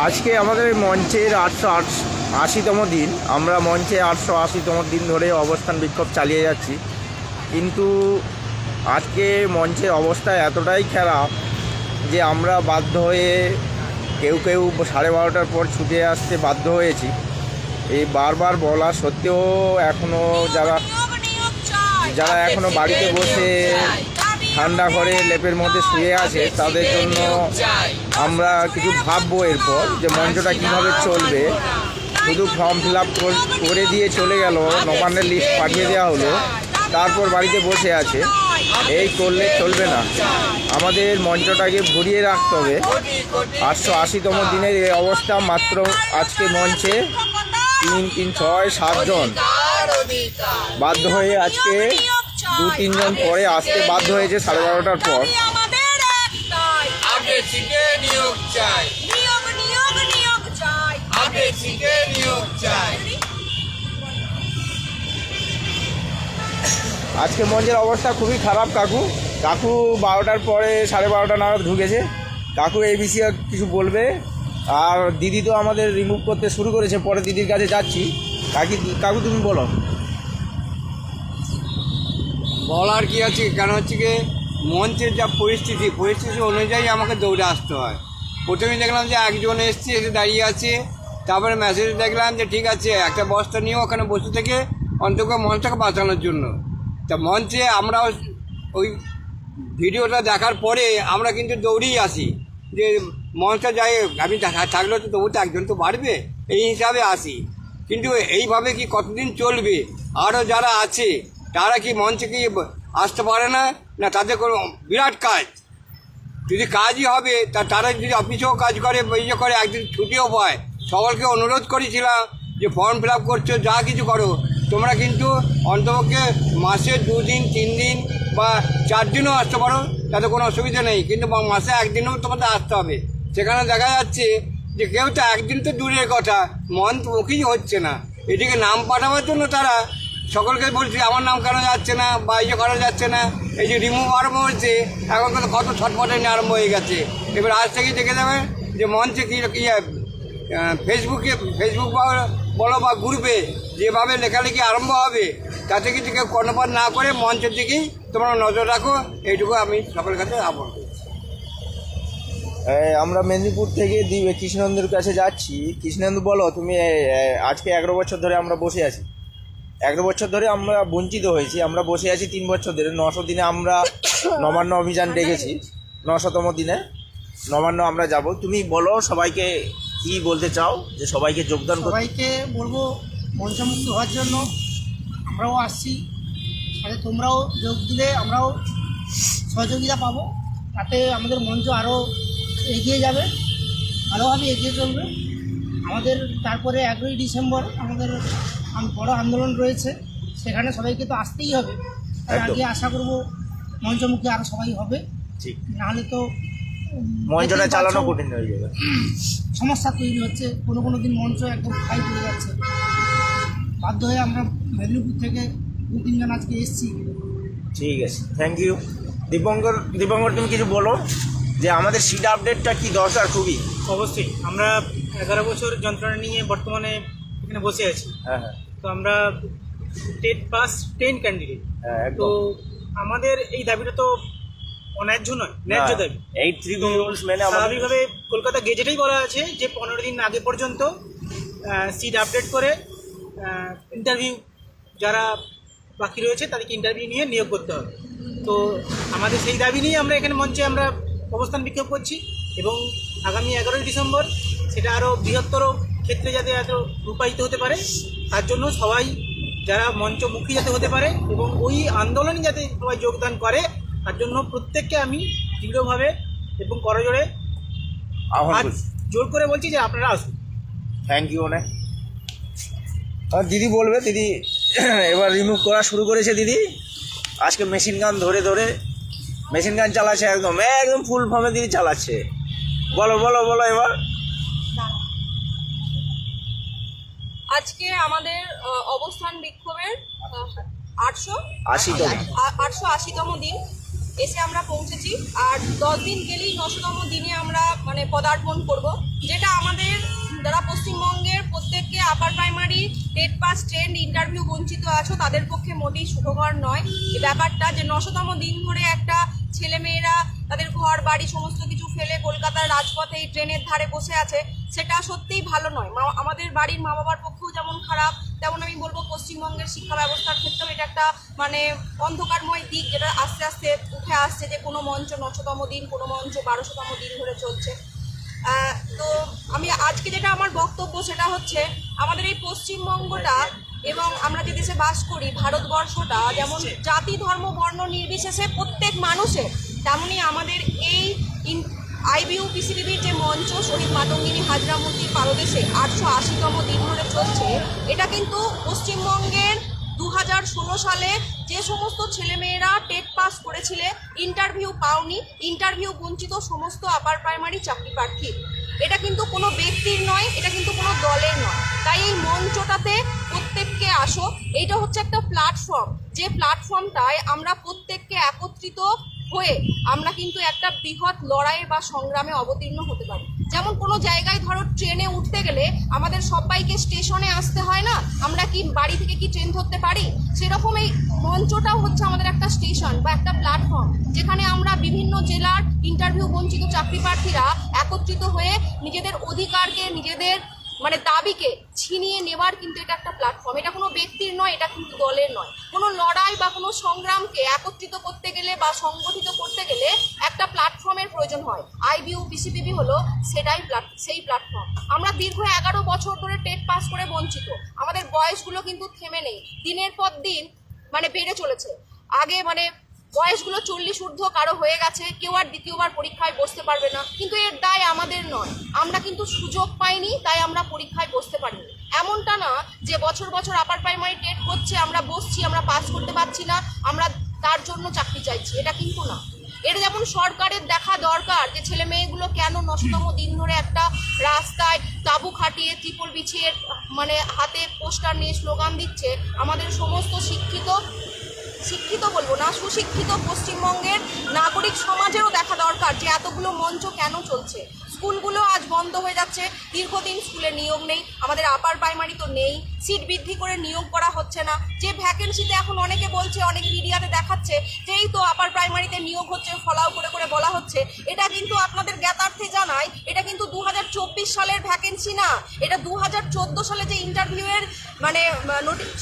আজকে আমাদের মঞ্চের আটশো আশিতম দিন। আমরা মঞ্চে আটশো আশিতম দিন ধরে অবস্থান বিক্ষোভ চালিয়ে যাচ্ছি। কিন্তু আজকে মঞ্চের অবস্থা এতটাই খারাপ যে আমরা বাধ্য হয়ে কেউ কেউ সাড়ে বারোটার পর ছুটে আসতে বাধ্য হয়েছি। এই বারবার বলা সত্ত্বেও এখনও যারা যারা এখনও বাড়িতে বসে ঠান্ডা ঘরে লেপের মধ্যে শুয়ে আছে, তাদের জন্য আমরা কিছু ভাববো এরপর যে মঞ্চটা কীভাবে চলবে। শুধু ফর্ম ফিল আপ করে দিয়ে চলে গেল, নবান্নের লিস্ট পাঠিয়ে দেওয়া হলো, তারপর বাড়িতে বসে আছে। এই করলে চলবে না। আমাদের মঞ্চটাকে ভরিয়ে রাখতে হবে। আটশো আশিতম দিনের এই অবস্থা মাত্র আজকে মঞ্চে তিন তিন, ছয় সাতজন বাধ্য হয়ে আজকে দু তিনজন পরে আসতে বাধ্য হয়েছে সাড়ে বারোটার পর। আমাদের একটাই। আগে থেকে নিয়োগ চাই। নিয়োগ নিয়োগ নিয়োগ চাই। নিয়োগ চাই। আজকে মঞ্চের অবস্থা খুবই খারাপ কাকু। কাকু বারোটার পরে সাড়ে বারোটা নাগাদ ঢুকেছে। কাকু এই বিষয়ে কিছু বলবে? আর দিদি তো আমাদের রিমুভ করতে শুরু করেছে পরে দিদির কাছে যাচ্ছি। কাকি কাকু তুমি বলো। বলার কি আছে? কেন হচ্ছে কি মঞ্চের যা পরিস্থিতি পরিস্থিতি অনুযায়ী আমাকে দৌড়ে আসতে হয়। প্রথমে দেখলাম যে একজন এসছে, এসে দাঁড়িয়ে আছে। তারপরে মেসেজ দেখলাম যে, ঠিক আছে, একটা বস্তা নিয়ে ওখানে বসে থেকে, অন্তত মঞ্চটাকে বাঁচানোর জন্য। তা মঞ্চে আমরা ওই ভিডিওটা দেখার পরে আমরা কিন্তু দৌড়েই আসি। যে মঞ্চটা যাই আমি থা- থাকলেও তো তবু তো একজন তো বাড়বে? এই হিসাবে আসি। কিন্তু এইভাবে কি কতদিন চলবে? আরও যারা আছে তারা কি মঞ্চে কি আসতে পারে না? না, তাদের কোনো বিরাট কাজ। যদি কাজই হবে, তা তারা যদি অফিসেও কাজ করে ইয়ে করে, একদিন ছুটিও পায়। সকলকে অনুরোধ করেছিলাম যে ফর্ম ফিল আপ করছ, যা কিছু করো। তোমরা কিন্তু অন্তপক্ষে মাসে দুদিন তিন দিন বা চার দিনও আসতে পারো, তাতে কোনো অসুবিধা নেই। কিন্তু মাসে একদিনও তোমাদের আসতে হবে। সেখানে দেখা যাচ্ছে যে কেউ তো একদিন তো দূরের কথা মন তো হচ্ছে না। এদিকে নাম পাঠাবার জন্য তারা সকলকে বলছি আমার নাম কেন যাচ্ছে না বা ইয়ে করা যাচ্ছে না? এই যে রিমুভ আরম্ভ হয়েছে এখন কিন্তু কত ছটফটানি আরম্ভ হয়ে গেছে। এবার আজ থেকেই দেখে যাবে যে মঞ্চে কী আহ, ফেসবুকে ফেসবুক বলো বা গ্রুপে যেভাবে লেখালেখি আরম্ভ হবে তাতে কিন্তু কেউ কর্ণপাত না করে মঞ্চের দিকেই তোমরা নজর রাখো। এইটুকু আমি সকলের কাছে আবদ্ধ করছি। আমরা মেদিনীপুর থেকে দিবে কৃষ্ণনন্দুর কাছে যাচ্ছি। কৃষ্ণনন্দু বলো তুমি আজকে এগারো বছর ধরে আমরা বসে আছি। এগারো বছর ধরে আমরা বঞ্চিত হয়েছি। আমরা বসে আছি তিন বছর ধরে। নশো দিনে আমরা নবান্ন অভিযান ডেকেছি। নশোতম দিনে। নবান্ন আমরা যাব। তুমি বলো সবাইকে কি বলতে চাও? যে সবাইকে যোগদান সবাইকে বলব মঞ্চমুক্ত হওয়ার জন্য আমরাও আসছি। সাথে তোমরাও যোগ দিলে আমরাও সহযোগিতা পাবো। তাতে আমাদের মঞ্চ আরও এগিয়ে যাবে। ভালোভাবে এগিয়ে চলবে। আমাদের তারপরে এগারোই ডিসেম্বর আমাদের আম- বড় আন্দোলন রয়েছে সেখানে সবাইকে তো আসতেই হবে। তার আগে আশা করব মঞ্চমুখী আরও সবাই হবে। ঠিক। নাহলে তো মঞ্চটা চালানো কঠিন হয়ে যাবে। সমস্যা তৈরি হচ্ছে কোনো কোনো দিন মঞ্চ একদম খাই পড়ে যাচ্ছে। বাধ্য হয়ে আমরা মেদিনীপুর থেকে দু তিনজন আজকে এসেছি। ঠিক আছে থ্যাংক ইউ দীপঙ্কর দীপঙ্কর তুমি কিছু বলো যে আমাদের সিট আপডেটটা কি দরকার খুবই? অবশ্যই আমরা এগারো বছর যন্ত্রণা নিয়ে বর্তমানে এখানে বসে আছি। হ্যাঁ হ্যাঁ। তো আমরা টেট পাস টেন ক্যান্ডিডেট তো আমাদের এই দাবিটা তো অন্যায্য নয় ন্যায্য দাবি। এই থ্রি রুলস মেনে স্বাভাবিকভাবে কলকাতা গেজেটেই বলা আছে যে পনেরো দিন আগে পর্যন্ত সিট আপডেট করে ইন্টারভিউ যারা বাকি রয়েছে তাদেরকে ইন্টারভিউ নিয়ে নিয়োগ করতে হবে। তো আমাদের সেই দাবি নিয়ে আমরা এখানে মঞ্চে আমরা অবস্থান বিক্ষোভ করছি এবং আগামী এগারোই ডিসেম্বর সেটা আরও বৃহত্তর ক্ষেত্রে যাতে এত রূপায়িত হতে পারে তার জন্য সবাই যারা মঞ্চমুখী যাতে হতে পারে এবং ওই আন্দোলনে যাতে সবাই যোগদান করে তার জন্য প্রত্যেককে আমি দৃঢ়ভাবে এবং করজোড়ে আহ্বান জোর করে বলছি যে আপনারা আসুন। থ্যাংক ইউ অনেক। আর দিদি বলবে দিদি এবার রিমুভ করা শুরু করেছে দিদি। আজকে মেশিন গান ধরে ধরে মেশিন গান চালাচ্ছে একদম একদম ফুল ফর্মে দিদি চালাচ্ছে। বলো বলো বলো এবার। আজকে আমাদের অবস্থান বিক্ষোভের আটশো আটশো আশিতম দিন এসে আমরা পৌঁছেছি। আর দশ দিন গেলেই নশোতম দিনে আমরা মানে পদার্পণ করব যেটা আমাদের যারা পশ্চিমবঙ্গের প্রত্যেককে upper primary TET pass trained interview বঞ্চিত আছো তাদের পক্ষে মোটেই সুখকর নয়। এই ব্যাপারটা যে নশোতম দিন ধরে একটা ছেলেমেয়েরা, তাদের ঘর, বাড়ি, সমস্ত কিছু ফেলে কলকাতার রাজপথে এই ট্রেনের ধারে বসে আছে, সেটা সত্যিই ভালো নয়। মা- আমাদের বাড়ির মা বাবার পক্ষেও যেমন খারাপ, তেমন আমি বলব পশ্চিমবঙ্গের শিক্ষা ব্যবস্থার ক্ষেত্রেও এটা একটা মানে অন্ধকারময় দিক যেটা আস্তে আস্তে উঠে আসছে যে কোনো মঞ্চ নশোতম দিন, কোনো মঞ্চ বারোশোতম দিন ধরে চলছে। তো আমি আজকে যেটা আমার বক্তব্য সেটা হচ্ছে, আমাদের এই পশ্চিমবঙ্গটা এবং আমরা যে দেশে বাস করি ভারতবর্ষটা যেমন জাতি ধর্ম বর্ণ নির্বিশেষে প্রত্যেক মানুষের তেমনি আমাদের এই আইবিউ পিসিবিবির যে মঞ্চ শহীদ মাতঙ্গিনী হাজরা মূর্তির পারদেশে আটশো আশিতম দিন ধরে চলছে এটা কিন্তু পশ্চিমবঙ্গের দু হাজার ষোলো সালে যে সমস্ত ছেলেমেয়েরা টেট পাস করেছিলে ইন্টারভিউ পাওনি ইন্টারভিউ বঞ্চিত সমস্ত আপার প্রাইমারি চাকরি প্রার্থী। এটা কিন্তু কোনো ব্যক্তির নয়, এটা কিন্তু কোনো দলের নয়। তাই এই মঞ্চটাতে প্রত্যেককে আসো। এইটা হচ্ছে একটা প্ল্যাটফর্ম যে প্ল্যাটফর্মটায় আমরা প্রত্যেককে একত্রিত হয়ে আমরা কিন্তু একটা বৃহৎ লড়াই বা সংগ্রামে অবতীর্ণ হতে পারি। যেমন কোনো জায়গায় ধরো ট্রেনে উঠতে গেলে আমাদের সবাইকে স্টেশনে আসতে হয় না? আমরা কি বাড়ি থেকে কি ট্রেন ধরতে পারি? সেরকম এই মঞ্চটাও হচ্ছে আমাদের একটা স্টেশন বা একটা প্ল্যাটফর্ম, যেখানে আমরা বিভিন্ন জেলার ইন্টারভিউ বঞ্চিত চাকরি প্রার্থীরা একত্রিত হয়ে নিজেদের অধিকারকে, নিজেদের মানে দাবিকে ছিনিয়ে নেওয়ার কিন্তু এটা একটা প্ল্যাটফর্ম এটা কোনো ব্যক্তির নয়, এটা কিন্তু দলের নয়। কোনো লড়াই বা কোনো সংগ্রামকে একত্রিত করতে গেলে বা সংগঠিত করতে গেলে একটা প্ল্যাটফর্মের প্রয়োজন হয়। আইবিউ পিসিবিবি হলো সেটাই সেই প্ল্যাটফর্ম আমরা দীর্ঘ এগারো বছর ধরে টেট পাস করে বঞ্চিত। আমাদের বয়সগুলো কিন্তু থেমে নেই। দিনের পর দিন মানে বেড়ে চলেছে। আগে মানে বয়সগুলো চল্লিশ ঊর্ধ্ব কারও হয়ে গেছে, কেউ আর দ্বিতীয়বার পরীক্ষায় বসতে পারবে না। কিন্তু এর দায় আমাদের নয়। আমরা কিন্তু সুযোগ পাইনি, তাই আমরা পরীক্ষায় বসতে পারিনি। এমনটা না যে বছর বছর আপার প্রাইমারি টেট হচ্ছে, আমরা বসছি, আমরা পাস করতে পারছি না, আমরা তার জন্য চাকরি চাইছি। এটা কিন্তু না। এটা যেমন সরকারের দেখা দরকার যে ছেলে মেয়েগুলো কেন নশতম দিন ধরে একটা রাস্তায় তাবু খাটিয়ে, ত্রিপল বিছিয়ে মানে হাতে পোস্টার নিয়ে স্লোগান দিচ্ছে, আমাদের সমস্ত শিক্ষিত শিক্ষিত বলব না, সুশিক্ষিত পশ্চিমবঙ্গের নাগরিক সমাজেরও দেখা দরকার যে এতগুলো মঞ্চ কেন চলছে। স্কুলগুলো আজ বন্ধ হয়ে যাচ্ছে, দীর্ঘদিন স্কুলে নিয়োগ নেই, আমাদের আপার প্রাইমারি তো নেই সিট বৃদ্ধি করে নিয়োগ করা হচ্ছে না। যে ভ্যাকেন্সিতে এখন অনেকে বলছে, অনেক মিডিয়াতে দেখাচ্ছে যে এই তো আপার প্রাইমারিতে নিয়োগ হচ্ছে, ফলাও করে করে বলা হচ্ছে, এটা কিন্তু আপনাদের জ্ঞাতার্থে জানায়, এটা কিন্তু দু হাজার চব্বিশ সালের ভ্যাকেন্সি না, এটা দু হাজার চোদ্দ সালে যে ইন্টারভিউয়ের মানে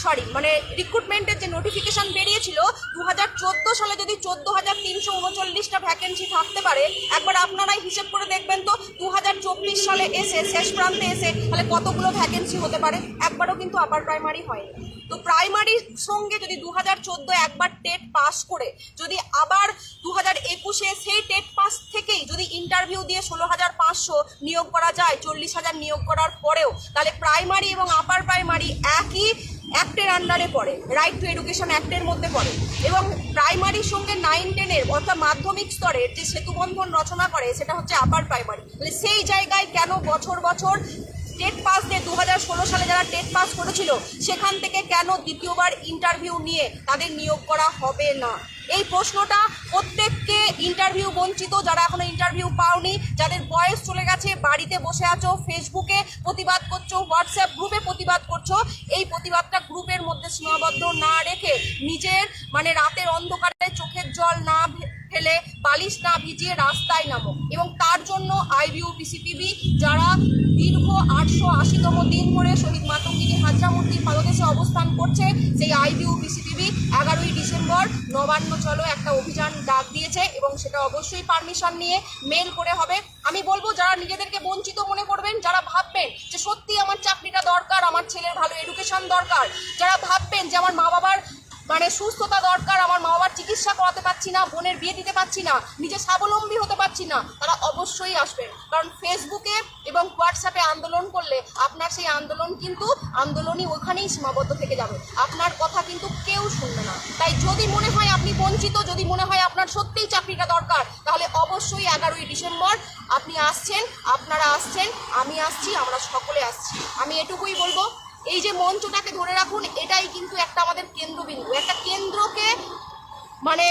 সরি মানে রিক্রুটমেন্টের যে নোটিফিকেশন বেরিয়েছিল দু হাজার চোদ্দ সালে যদি চোদ্দ হাজার তিনশো উনচল্লিশটা ভ্যাকেন্সি থাকতে পারে, একবার আপনারাই হিসেব করে দেখবেন তো দু হাজার চব্বিশ সালে এসে, শেষ প্রান্তে এসে, তাহলে কতগুলো ভ্যাকেন্সি হতে পারে? একবারও কিন্তু আপার প্রাইমারি হয়নি। তো প্রাইমারির সঙ্গে যদি দু হাজার চোদ্দ একবার টেট পাস করে, যদি আবার দু হাজার একুশে সেই টেট পাস থেকেই যদি ইন্টারভিউ দিয়ে ষোলো হাজার পাঁচশো নিয়োগ করা যায়, চল্লিশ হাজার নিয়োগ করার পরেও। তাহলে প্রাইমারি এবং আপার প্রাইমারি একই অ্যাক্টের আন্ডারে পড়ে রাইট টু এডুকেশন অ্যাক্টের মধ্যে পড়ে। এবং প্রাইমারির সঙ্গে নাইন টেনের অর্থাৎ মাধ্যমিক স্তরের যে সেতুবন্ধন রচনা করে, সেটা হচ্ছে আপার প্রাইমারি তাহলে সেই জায়গায় কেন বছর বছর টেট পাস দিয়ে দু ষোলো সালে যারা টেট পাস করেছিল, সেখান থেকে কেন দ্বিতীয়বার ইন্টারভিউ নিয়ে তাদের নিয়োগ করা হবে না? এই প্রশ্নটা প্রত্যেককে ইন্টারভিউ বঞ্চিত, যারা এখনও ইন্টারভিউ পাওনি, যাদের বয়স চলে গেছে, বাড়িতে বসে আছো ফেসবুকে প্রতিবাদ করছ হোয়াটসঅ্যাপ গ্রুপে প্রতিবাদ করছ, এই প্রতিবাদটা গ্রুপের মধ্যে সীমাবদ্ধ না রেখে নিজের মানে রাতের অন্ধকারে চোখের জল না ফেলে বালিশ না ভিজিয়ে রাস্তায় নামো। এবং তার জন্য আইবিউ, পিসিপিবি যারা দীর্ঘ আটশো আশিতম দিন ধরে শহীদ মাতঙ্গিনী হাজরা মূর্তির পাদদেশে অবস্থান করছে, সেই আইবিউ, পিসিপিবি এগারোই ডিসেম্বর নবান্ন চলো একটা অভিযান ডাক দিয়েছে এবং সেটা অবশ্যই পারমিশন নিয়ে মেল করে হবে। আমি বলব, যারা নিজেদেরকে বঞ্চিত মনে করবেন, যারা ভাববেন যে সত্যি আমার চাকরিটা দরকার, আমার ছেলের ভালো এডুকেশন দরকার, যারা ভাববেন যে আমার মা বাবার মানে সুস্থতা দরকার, আমার মা বাবার চিকিৎসা করাতে পারছি না, বোনের বিয়ে দিতে পারছি না, নিজে স্বাবলম্বী হতে পারছি না, তারা অবশ্যই আসবেন কারণ ফেসবুকে এবং হোয়াটসঅ্যাপে আন্দোলন করলে আপনার সেই আন্দোলন কিন্তু, আন্দোলনই ওখানেই সীমাবদ্ধ থেকে যাবে। আপনার কথা কিন্তু কেউ শুনবে না। তাই যদি মনে হয় আপনি বঞ্চিত, যদি মনে হয় আপনার সত্যিই চাকরিটা দরকার, তাহলে অবশ্যই এগারোই ডিসেম্বর আপনি আসছেন, আপনারা আসছেন, আমি আসছি, আমরা সকলে আসছি। আমি এটুকুই বলব এই যে মঞ্চটাকে ধরে রাখুন, এটাই কিন্তু একটা আমাদের কেন্দ্রবিন্দু। একটা কেন্দ্রকে মানে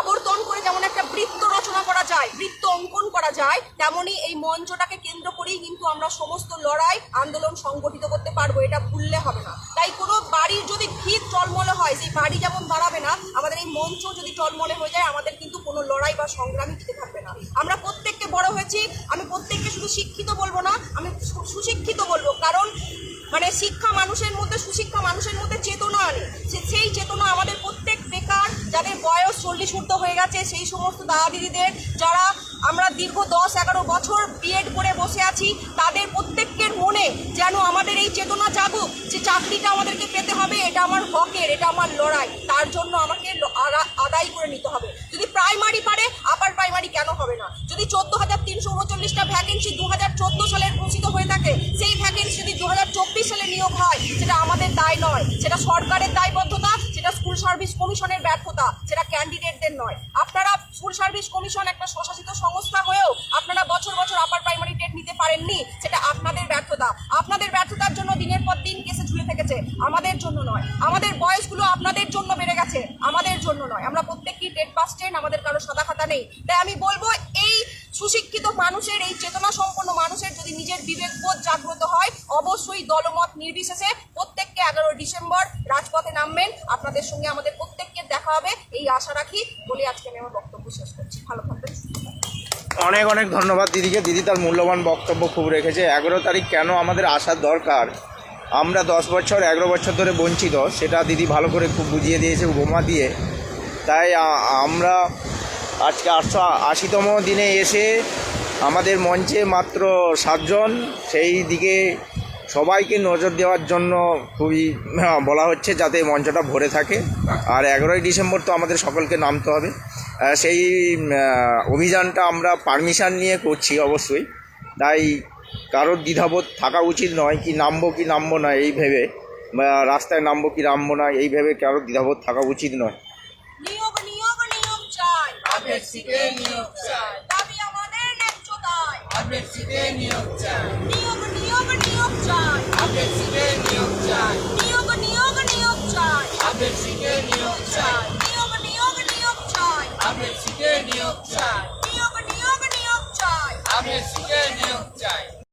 আবর্তন করে যেমন একটা বৃত্ত রচনা করা যায়, বৃত্ত অঙ্কন করা যায়, তেমনি এই মঞ্চটাকে কেন্দ্র করেই কিন্তু আমরা সমস্ত লড়াই, আন্দোলন সংগঠিত করতে পারব, এটা ভুললে হবে না। তাই কোনো বাড়ির যদি ভিত টলমলে হয় সেই বাড়ি যেমন দাঁড়াবে না, আমাদের এই মঞ্চ যদি টলমলে হয়ে যায়, আমাদের কিন্তু কোনো লড়াই বা সংগ্রামই টিকে থাকবে না। আমরা প্রত্যেককে বড় হয়েছি, আমি প্রত্যেককে শুধু শিক্ষিত বলব না, আমি সুশিক্ষিত বলব। কারণ মানে শিক্ষা মানুষের মধ্যে, সুশিক্ষা মানুষের মধ্যে চেতনা আনে। সেই চেতনা আমাদের প্রত্যেক বেকার, যাদের বয়স চল্লিশ ঊর্ধ্ব হয়ে গেছে, সেই সমস্ত দাদা দিদিদের, যারা আমরা দীর্ঘ দশ এগারো বছর বিএড করে বসে আছি, তাদের প্রত্যেকের মনে যেন আমাদের এই চেতনা জাগুক, যে চাকরিটা আমাদেরকে পেতে হবে, এটা আমার হকের, এটা আমার লড়াই। তার জন্য আমাকে আদায় করে নিতে হবে। যদি প্রাইমারি পারে আপার প্রাইমারি কেন হবে না যদি চোদ্দ হাজার তিনশো উনচল্লিশটা ভ্যাকেন্সি দু সালের ঘোষিত হয়ে থাকে, সেই ভ্যাকেন্সি যদি দু হাজার চব্বিশ সালে নিয়োগ হয়, সেটা আমাদের দায় নয়। সেটা সরকারের দায়বদ্ধতা, সেটা স্কুল সার্ভিস কমিশনের ব্যর্থতা, সেটা ক্যান্ডিডেটদের নয়। আপনারা স্কুল সার্ভিস কমিশন একটা স্বশাসিত সংস্থা হয়েও আপনারা বছর বছর আপার প্রাইমারি টেট নিতে পারেননি, সেটা আপনাদের ব্যর্থতা। আপনাদের ব্যর্থতার জন্য দিনের পর দিন কেসে ঝুলে থেকেছে, আমাদের জন্য নয়। আমাদের বয়সগুলো আপনাদের জন্য বেড়ে গেছে, আমাদের জন্য নয়। আমরা প্রত্যেকটি টেট পাস টেন আমাদের কারও সাদা খাতা নেই। তাই আমি বলব মানুষের এই চেতনা সম্পন্ন মানুষের যদি নিজের বিবেকবোধ জাগ্রত হয়, অবশ্যই দলমত নির্বিশেষে প্রত্যেককে এগারো ডিসেম্বর রাজপথে নামবেন। আপনাদের সঙ্গে আমাদের প্রত্যেককে দেখা হবে, এই আশা রাখি। বলে আজকে আমি আমার বক্তব্য শেষ করছি। ভালো থাকবেন অনেক অনেক ধন্যবাদ দিদিকে। দিদি তার মূল্যবান বক্তব্য খুব রেখেছে। এগারো তারিখ কেন আমাদের আসার দরকার? আমরা দশ বছর, এগারো বছর ধরে বঞ্চিত। সেটা দিদি ভালো করে খুব বুঝিয়ে দিয়েছে, উপমা দিয়ে। তাই আমরা আজকে আটশো আশিতম দিনে এসে আমাদের মঞ্চে মাত্র সাতজন সেই দিকে সবাইকে নজর দেওয়ার জন্য খুবই বলা হচ্ছে যাতে মঞ্চটা ভরে থাকে। আর এগারোই ডিসেম্বর তো আমাদের সকলকে নামতে হবে। সেই অভিযানটা আমরা পারমিশন নিয়ে করছি অবশ্যই। তাই কারোর দ্বিধাবোধ থাকা উচিত নয় কি নামবো কি নামবো না এই ভেবে রাস্তায় নামবো কি নামবো না এই ভেবে কারোর দ্বিধাবোধ থাকা উচিত নয়। নিয়োগ নিয়োগ নিয়োগ চাই। আপডেটসিতে নিয়োগ চাই নিয়োগ নিয়োগ নিয়োগ চাই আপডেটসিতে নিয়োগ চাই নিয়োগ নিয়োগ নিয়োগ চাই আপডেটসিতে নিয়োগ চাই নিয়োগ নিয়োগ নিয়োগ চাই আপডেটসিতে নিয়োগ চাই নিয়োগ নিয়োগ নিয়োগ চাই আপডেটসিতে নিয়োগ চাই